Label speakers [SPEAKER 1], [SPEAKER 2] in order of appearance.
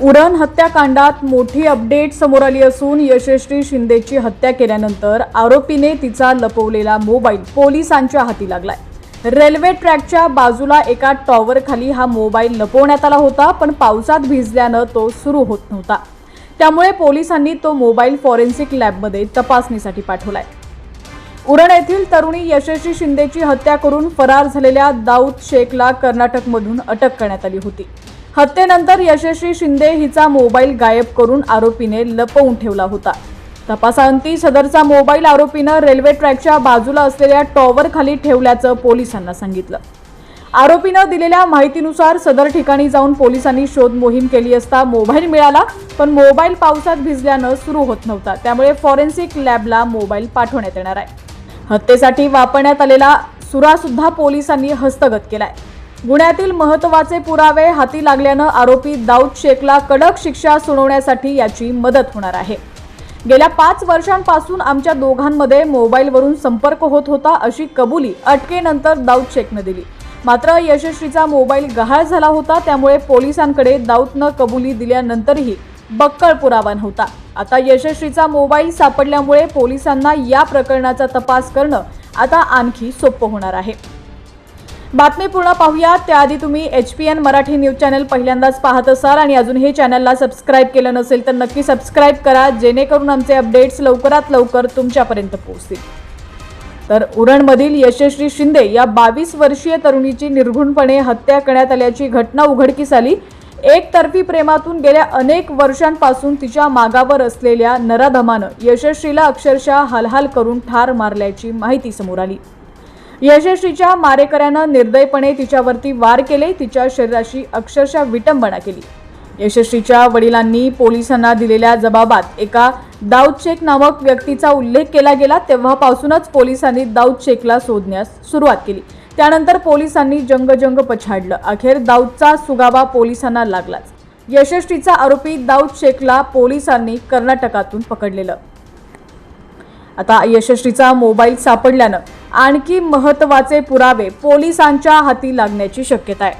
[SPEAKER 1] उडण हत्याकांडात मोठी अपडेट समोर आली असून यशस्वी शिंदेची हत्या केल्यानंतर आरोपीने तिचा लपवलेला मोबाईल पोलिसांच्या हाती लागलाय. रेल्वे ट्रॅकच्या बाजूला एका टॉवरखाली हा मोबाईल लपवण्यात आला होता पण पावसात भिजल्यानं तो सुरू होत नव्हता. त्यामुळे पोलिसांनी तो मोबाईल फॉरेन्सिक लॅबमध्ये तपासणीसाठी पाठवलाय. उरण येथील तरुणी यशस्वी शिंदेची हत्या करून फरार झालेल्या दाऊद शेखला कर्नाटकमधून अटक करण्यात आली होती. हत्येनंतर यशस्वी शिंदे हिचा मोबाईल गायब करून आरोपीने लपवून ठेवला होता. तपासांती सदरचा मोबाईल आरोपीनं रेल्वे ट्रॅकच्या बाजूला असलेल्या टॉवर खाली ठेवल्याचं पोलिसांना सांगितलं. आरोपीनं दिलेल्या माहितीनुसार सदर ठिकाणी जाऊन पोलिसांनी शोध मोहीम केली असता मोबाईल मिळाला पण मोबाईल पावसात भिजल्यानं सुरू होत नव्हता. त्यामुळे फॉरेन्सिक लॅबला मोबाईल पाठवण्यात येणार आहे. हत्येसाठी वापरण्यात आलेला सुरासुद्धा पोलिसांनी हस्तगत केलाय. गुन्ह्यातील महत्त्वाचे पुरावे हाती लागल्यानं आरोपी दाऊद शेखला कडक शिक्षा सुनावण्यासाठी याची मदत होणार आहे. गेल्या पाच वर्षांपासून आमच्या दोघांमध्ये मोबाईलवरून संपर्क होत होता अशी कबुली अटकेनंतर दाऊद शेखनं दिली. मात्र यशस्वीचा मोबाईल गहाळ झाला होता त्यामुळे पोलिसांकडे दाऊदनं कबुली दिल्यानंतरही बक्कळ पुरावा नव्हता आता यशस्वीचा मोबाईल सापडल्यामुळे पोलिसांना या प्रकरणाचा तपास करणं आता आणखी सोपं होणार आहे. बातमी पूर्ण पाहूया त्याआधी तुम्ही H P N Marathi news channel पहिल्यांदाच पाहत असाल आणि अजून हे चॅनलला सबस्क्राईब केलं नसेल तर नक्की सबस्क्राईब करा जेणेकरून आमचे अपडेट्स लवकरात लवकर तुमच्यापर्यंत पोहोचतील. तर उरणमधील यशस्वी शिंदे या बावीस वर्षीय तरुणीची निर्घुणपणे हत्या करण्यात आल्याची घटना उघडकीस आली. एकतर्फी प्रेमातून गेल्या अनेक वर्षांपासून तिच्या मागावर असलेल्या नराधमानं यशस्वीला अक्षरशः हालहाल करून ठार मारल्याची माहिती समोर आली. यशस्वीच्या मारेकऱ्यानं निर्दयपणे तिच्यावरती वार केले तिच्या शरीराशी अक्षरशः विटंबना केली. यशस्वीच्या वडिलांनी पोलिसांना दिलेल्या जबाबात एका दाऊद शेख नामक व्यक्तीचा उल्लेख केला गेला तेव्हापासूनच पोलिसांनी दाऊद शेखला शोधण्यास सुरुवात केली. त्यानंतर पोलिसांनी जंगजंग पछाडलं. अखेर दाऊदचा सुगावा पोलिसांना लागलाच. यशस्वीचा आरोपी दाऊद शेखला पोलिसांनी कर्नाटकातून पकडलेलं. आता यशस्वीचा मोबाईल सापडल्यानं आणखी महत्त्वाचे पुरावे पोलिसांच्या हाती लागण्याची शक्यता आहे.